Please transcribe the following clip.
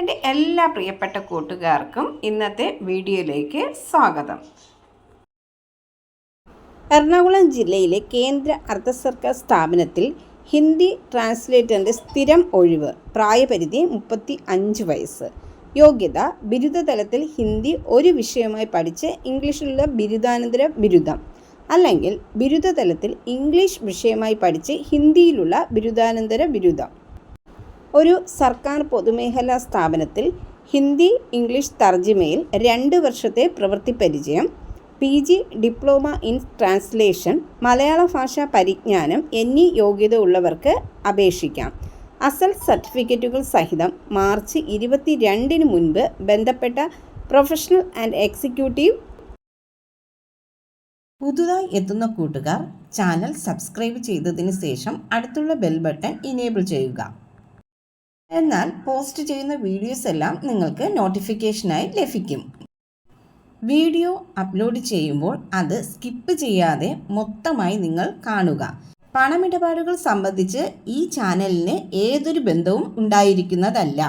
എന്റെ എല്ലാ പ്രിയപ്പെട്ട കൂട്ടുകാർക്കും ഇന്നത്തെ വീഡിയോയിലേക്ക് സ്വാഗതം. എറണാകുളം ജില്ലയിലെ കേന്ദ്ര അർദ്ധ സർക്കാർ സ്ഥാപനത്തിൽ ഹിന്ദി ട്രാൻസ്ലേറ്ററിന്റെ സ്ഥിരം ഒഴിവ് പ്രായപരിധി മുപ്പത്തി അഞ്ച് വയസ്സ്. യോഗ്യത ബിരുദതലത്തിൽ ഹിന്ദി ഒരു വിഷയമായി പഠിച്ച് ഇംഗ്ലീഷിലുള്ള ബിരുദാനന്തര ബിരുദം അല്ലെങ്കിൽ ബിരുദതലത്തിൽ ഇംഗ്ലീഷ് വിഷയമായി പഠിച്ച് ഹിന്ദിയിലുള്ള ബിരുദാനന്തര ബിരുദം. ഒരു സർക്കാർ പൊതുമേഖലാ സ്ഥാപനത്തിൽ ഹിന്ദി ഇംഗ്ലീഷ് തർജിമയിൽ രണ്ട് വർഷത്തെ പ്രവൃത്തി പരിചയം P G diploma in translation മലയാള ഭാഷാ പരിജ്ഞാനം എന്നീ യോഗ്യത ഉള്ളവർക്ക് അപേക്ഷിക്കാം. അസൽ സർട്ടിഫിക്കറ്റുകൾ സഹിതം മാർച്ച് ഇരുപത്തി രണ്ടിന് മുൻപ് ബന്ധപ്പെട്ട പ്രൊഫഷണൽ ആൻഡ് എക്സിക്യൂട്ടീവ് പുതുതായി എത്തുന്ന കൂട്ടുകാർ ചാനൽ സബ്സ്ക്രൈബ് ചെയ്തതിന് ശേഷം അടുത്തുള്ള ബെൽ ബട്ടൺ ഇനേബിൾ ചെയ്യുക. എന്നാൽ പോസ്റ്റ് ചെയ്യുന്ന വീഡിയോസ് എല്ലാം നിങ്ങൾക്ക് നോട്ടിഫിക്കേഷനായി ലഭിക്കും. വീഡിയോ അപ്ലോഡ് ചെയ്യുമ്പോൾ അത് സ്കിപ്പ് ചെയ്യാതെ മൊത്തമായി നിങ്ങൾ കാണുക. പണമിടപാടുകൾ സംബന്ധിച്ച് ഈ ചാനലിന് ഏതൊരു ബന്ധവും ഉണ്ടായിരിക്കുന്നതല്ല.